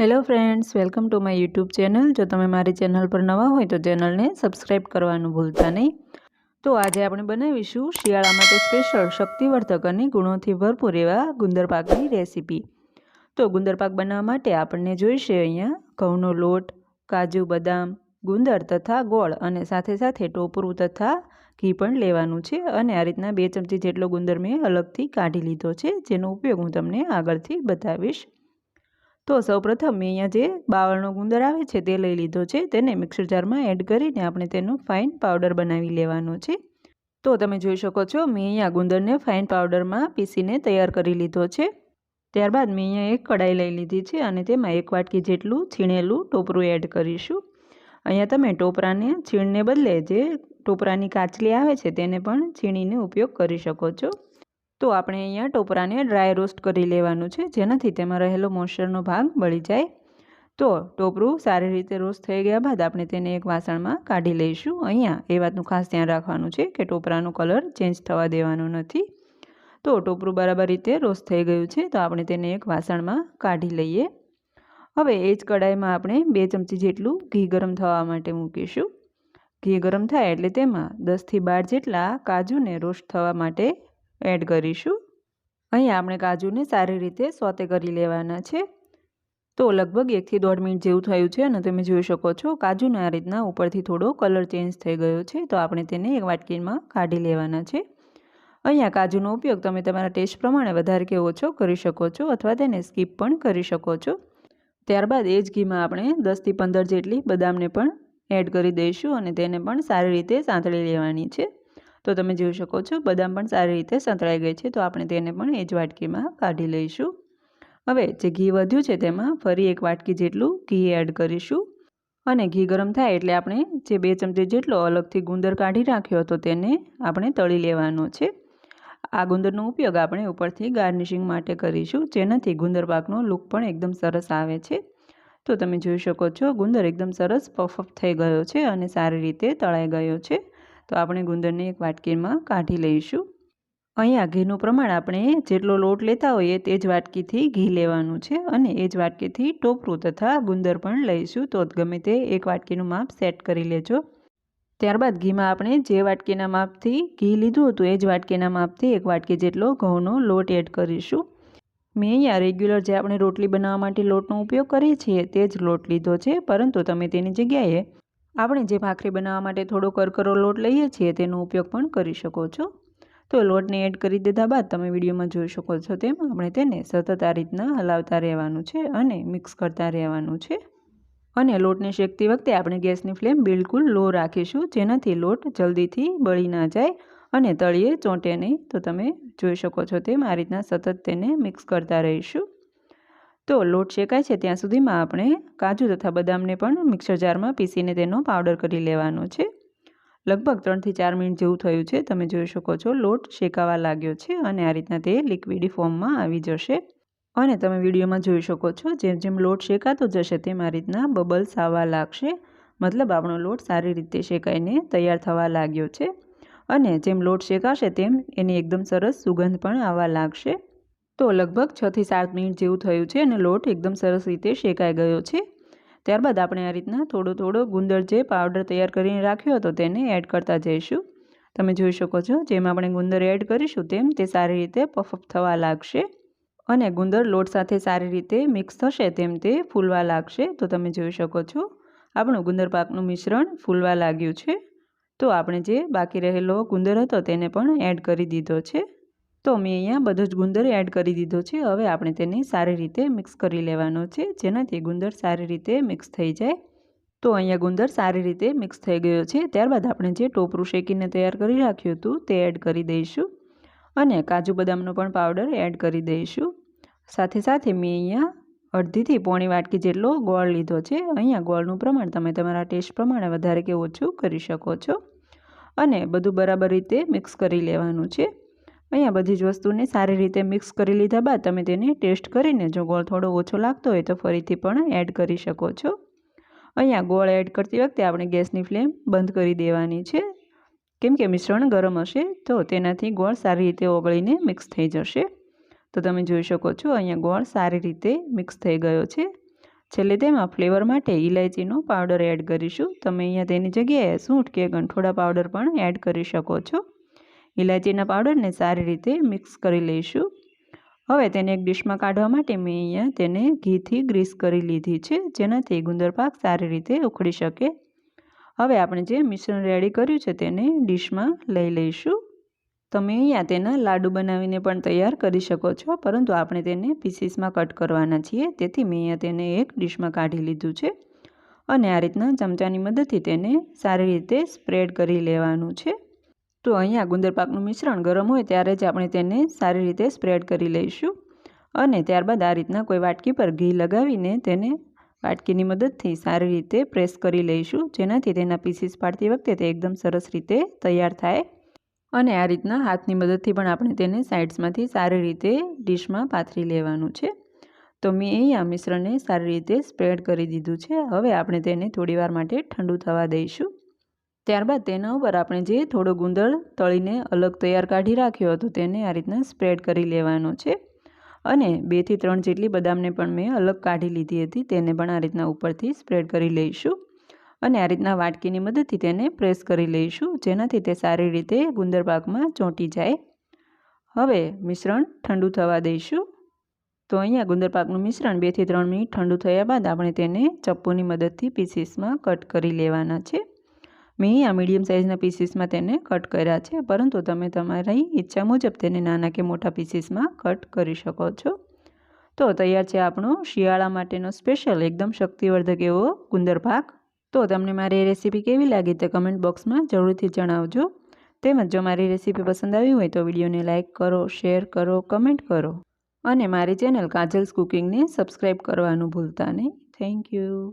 Hello friends welcome to my YouTube channel જો તમે મારી ચેનલ પર નવા હોય તો ચેનલને સબસ્ક્રાઈબ કરવાનું ભૂલતા નહીં. તો આજે આપણે બનાવીશું શિયાળા માટે સ્પેશિયલ શક્તિવર્ધક અને ગુણોથી ભરપૂર એવા ગુંદર પાકની રેસીપી તો ગુંદર પાક બનાવવા માટે આપણને જોઈશે અહીંયા ઘઉંનો લોટ, કાજુ બદામ, ગુંદર તથા ગોળ અને સાથે સાથે ટોપરું તથા ઘી પણ લેવાનું છે અને આ રીતના બે ચમચી જેટલો ગુંદર મેં અલગથી કાઢી લીધો છે, જેનો ઉપયોગ હું તમને આગળથી બતાવીશ. તો સૌપ્રથમ મેં અહીંયા જે બાવળનો ગુંદર આવે છે તે લઈ લીધો છે. તેને મિક્સર જારમાં એડ કરીને આપણે તેનો ફાઇન પાવડર બનાવી લેવાનો છે. તો તમે જોઈ શકો છો, મેં અહીંયા ગુંદરને ફાઇન પાવડરમાં પીસીને તૈયાર કરી લીધો છે. ત્યારબાદ મેં અહીંયા એક કડાઈ લઈ લીધી છે અને તેમાં એક વાટકી જેટલું છીણેલું ટોપરું એડ કરીશું. અહીંયા તમે ટોપરાને છીણને બદલે જે ટોપરાની કાચલી આવે છે તેને પણ છીણીને ઉપયોગ કરી શકો છો. તો આપણે અહીંયા ટોપરાને ડ્રાય રોસ્ટ કરી લેવાનું છે, જેનાથી તેમાં રહેલો મોઇશ્ચરનો ભાગ બળી જાય. તો ટોપરું સારી રીતે રોસ્ટ થઈ ગયા બાદ આપણે તેને એક વાસણમાં કાઢી લઈશું. અહીંયા એ વાતનું ખાસ ધ્યાન રાખવાનું છે કે ટોપરાનો કલર ચેન્જ થવા દેવાનો નથી. તો ટોપરું બરાબર રીતે રોસ્ટ થઈ ગયું છે, તો આપણે તેને એક વાસણમાં કાઢી લઈએ. હવે એ જ કડાઈમાં આપણે બે ચમચી જેટલું ઘી ગરમ થવા માટે મૂકીશું. ઘી ગરમ થાય એટલે તેમાં દસથી બાર જેટલા કાજુને રોસ્ટ થવા માટે એડ કરીશું. અહીં આપણે કાજુને સારી રીતે સોતે કરી લેવાના છે. તો લગભગ એકથી દોઢ મિનિટ જેવું થયું છે અને તમે જોઈ શકો છો કાજુને આ રીતના ઉપરથી થોડો કલર ચેન્જ થઈ ગયો છે. તો આપણે તેને એક વાટકીમાં કાઢી લેવાના છે. અહીંયા કાજુનો ઉપયોગ તમે તમારા ટેસ્ટ પ્રમાણે વધારે કે ઓછો કરી શકો છો અથવા તેને સ્કીપ પણ કરી શકો છો. ત્યારબાદ એ જ ઘીમાં આપણે દસથી પંદર જેટલી બદામને પણ એડ કરી દઈશું અને તેને પણ સારી રીતે સાંતળી લેવાની છે. તો તમે જોઈ શકો છો, બદામ પણ સારી રીતે સંતળાઈ ગઈ છે, તો આપણે તેને પણ એ જ વાટકીમાં કાઢી લઈશું. હવે જે ઘી વધ્યું છે તેમાં ફરી એક વાટકી જેટલું ઘી એડ કરીશું. અને ઘી ગરમ થાય એટલે આપણે જે બે ચમચી જેટલો અલગથી ગુંદર કાઢી રાખ્યો હતો તેને આપણે તળી લેવાનો છે. આ ગુંદરનો ઉપયોગ આપણે ઉપરથી ગાર્નિશિંગ માટે કરીશું, જેનાથી ગુંદર પાકનો લુક પણ એકદમ સરસ આવે છે. તો તમે જોઈ શકો છો, ગુંદર એકદમ સરસ પફઅપ થઈ ગયો છે અને સારી રીતે તળાઈ ગયો છે. તો આપણે ગુંદરને એક વાટકીમાં કાઢી લઈશું. અહીંયા ઘીનું પ્રમાણ આપણે જેટલો લોટ લેતા હોઈએ તે જ વાટકીથી ઘી લેવાનું છે અને એ જ વાટકીથી ટોપરું તથા ગુંદર પણ લઈશું. તો ગમે તે એક વાટકીનું માપ સેટ કરી લેજો. ત્યારબાદ ઘીમાં આપણે જે વાટકીના માપથી ઘી લીધું હતું એ જ વાટકીના માપથી એક વાટકી જેટલો ઘઉંનો લોટ એડ કરીશું. મેં અહીંયા રેગ્યુલર જે આપણે રોટલી બનાવવા માટે લોટનો ઉપયોગ કરીએ છીએ તે જ લોટ લીધો છે, પરંતુ તમે તેની જગ્યાએ આપણે જે ભાખરી બનાવવા માટે થોડો કરકરો લોટ લઈએ છીએ તેનો ઉપયોગ પણ કરી શકો છો. તો લોટને એડ કરી દીધા બાદ તમે વિડીયોમાં જોઈ શકો છો તેમ આપણે તેને સતત આ રીતના હલાવતા રહેવાનું છે અને મિક્સ કરતા રહેવાનું છે. અને લોટને શેકતી વખતે આપણે ગેસની ફ્લેમ બિલકુલ લો રાખીશું જેનાથી લોટ જલ્દીથી બળી ના જાય અને તળીએ ચોંટે નહીં. તો તમે જોઈ શકો છો તેમ આ રીતના સતત તેને મિક્સ કરતા રહીશું. તો લોટ શેકાય છે ત્યાં સુધીમાં આપણે કાજુ તથા બદામને પણ મિક્સર જારમાં પીસીને તેનો પાવડર કરી લેવાનો છે. લગભગ ત્રણથી ચાર મિનિટ જેવું થયું છે. તમે જોઈ શકો છો લોટ શેકાવા લાગ્યો છે અને આ રીતના તે લિક્વિડી ફોર્મમાં આવી જશે. અને તમે વિડીયોમાં જોઈ શકો છો જેમ જેમ લોટ શેકાતો જશે તેમ આ રીતના બબલ્સ આવવા લાગશે. મતલબ આપણો લોટ સારી રીતે શેકાઈને તૈયાર થવા લાગ્યો છે. અને જેમ લોટ શેકાશે તેમ એની એકદમ સરસ સુગંધ પણ આવવા લાગશે. તો લગભગ છથી સાત મિનિટ જેવું થયું છે અને લોટ એકદમ સરસ રીતે શેકાઈ ગયો છે. ત્યારબાદ આપણે આ રીતના થોડો થોડો ગુંદર જે પાવડર તૈયાર કરીને રાખ્યો હતો તેને એડ કરતા જઈશું. તમે જોઈ શકો છો જેમ આપણે ગુંદર એડ કરીશું તેમ તે સારી રીતે પફઅપ થવા લાગશે અને ગુંદર લોટ સાથે સારી રીતે મિક્સ થશે તેમ તે ફૂલવા લાગશે. તો તમે જોઈ શકો છો આપણું ગુંદર પાકનું મિશ્રણ ફૂલવા લાગ્યું છે. તો આપણે જે બાકી રહેલો ગુંદર હતો તેને પણ એડ કરી દીધો છે. તો મેં અહીંયા બધો જ ગુંદર એડ કરી દીધો છે. હવે આપણે તેને સારી રીતે મિક્સ કરી લેવાનો છે. જેનાથી ગુંદર સારી રીતે મિક્સ થઈ જાય. તો અહીંયા ગુંદર સારી રીતે મિક્સ થઈ ગયો છે. ત્યારબાદ આપણે જે ટોપરું શેકીને તૈયાર કરી રાખ્યું હતું તે એડ કરી દઈશું. અને કાજુ બદામનો પણ પાવડર એડ કરી દઈશું. સાથે સાથે મેં અહીંયા અડધીથી પોણી વાટકી જેટલો ગોળ લીધો છે. અહીંયા ગોળનું પ્રમાણ તમે તમારા ટેસ્ટ પ્રમાણે વધારે કે ઓછું કરી શકો છો. અને બધું બરાબર રીતે મિક્સ કરી લેવાનું છે. અહીંયા બધી જ વસ્તુને સારી રીતે મિક્સ કરી લીધા બાદ તમે તેને ટેસ્ટ કરીને જો ગોળ થોડો ઓછો લાગતો હોય તો ફરીથી પણ એડ કરી શકો છો. અહીંયા ગોળ એડ કરતી વખતે આપણે ગેસની ફ્લેમ બંધ કરી દેવાની છે. કેમ કે મિશ્રણ ગરમ હશે તો તેનાથી ગોળ સારી રીતે ઓગળીને મિક્સ થઈ જશે. તો તમે જોઈ શકો છો અહીંયા ગોળ સારી રીતે મિક્સ થઈ ગયો છે. છેલ્લે તેમાં ફ્લેવર માટે ઇલાયચીનો પાવડર એડ કરીશું. તમે અહીંયા તેની જગ્યાએ સૂંઠ કે ગંઠોડા પાવડર પણ એડ કરી શકો છો. ઇલાયચીના પાવડરને સારી રીતે મિક્સ કરી લઈશું. હવે તેને એક ડીશમાં કાઢવા માટે મેં અહીંયા તેને ઘીથી ગ્રીસ કરી લીધી છે, જેનાથી ગુંદર પાક સારી રીતે ઉખડી શકે. હવે આપણે જે મિશ્રણ રેડી કર્યું છે તેને ડીશમાં લઈ લઈશું. તમે અહીંયા તેના લાડુ બનાવીને પણ તૈયાર કરી શકો છો, પરંતુ આપણે તેને પીસીસમાં કટ કરવાના છીએ, તેથી મેં અહીંયા તેને એક ડીશમાં કાઢી લીધું છે. અને આ રીતના ચમચાની મદદથી તેને સારી રીતે સ્પ્રેડ કરી લેવાનું છે. તો અહીંયા ગુંદરપાકનું મિશ્રણ ગરમ હોય ત્યારે જ આપણે તેને સારી રીતે સ્પ્રેડ કરી લઈશું. અને ત્યારબાદ આ રીતના કોઈ વાટકી પર ઘી લગાવીને તેને વાટકીની મદદથી સારી રીતે પ્રેસ કરી લઈશું, જેનાથી તેના પીસીસ પાડતી વખતે તે એકદમ સરસ રીતે તૈયાર થાય. અને આ રીતના હાથની મદદથી પણ આપણે તેને સાઇડ્સમાંથી સારી રીતે ડીશમાં પાથરી લેવાનું છે. તો મેં અહીંયા મિશ્રણને સારી રીતે સ્પ્રેડ કરી દીધું છે. હવે આપણે તેને થોડીવાર માટે ઠંડુ થવા દઈશું. ત્યારબાદ તેના ઉપર આપણે જે થોડો ગુંદળ તળીને અલગ તૈયાર કાઢી રાખ્યો હતો તેને આ રીતના સ્પ્રેડ કરી લેવાનો છે. અને બેથી ત્રણ જેટલી બદામને પણ મેં અલગ કાઢી લીધી હતી તેને પણ આ રીતના ઉપરથી સ્પ્રેડ કરી લઈશું. અને આ રીતના વાટકીની મદદથી તેને પ્રેસ કરી લઈશું, જેનાથી તે સારી રીતે ગુંદર પાકમાં ચોંટી જાય. હવે મિશ્રણ ઠંડુ થવા દઈશું. તો અહીંયા ગુંદર પાકનું મિશ્રણ બેથી ત્રણ મિનિટ ઠંડુ થયા બાદ આપણે તેને ચપ્પુની મદદથી પીસીસમાં કટ કરી લેવાના છે. મેં આ મીડિયમ સાઇઝના પીસીસમાં તેને કટ કર્યા છે. પરંતુ તમે તમારી ઈચ્છા મુજબ તેને નાના કે મોટા પીસીસમાં કટ કરી શકો છો. તો તૈયાર છે આપણો શિયાળા માટેનો સ્પેશિયલ એકદમ શક્તિવર્ધક એવો ગુંદર ભાગ. તો તમને મારી રેસીપી કેવી લાગી તે કમેન્ટ બોક્સમાં જરૂરથી જણાવજો. તેમજ જો મારી રેસીપી પસંદ આવી હોય તો વિડીયોને લાઇક કરો શેર કરો કમેન્ટ કરો. અને મારી ચેનલ કાજલ્સ કુકિંગને સબસ્ક્રાઈબ કરવાનું ભૂલતા નહીં. Thank you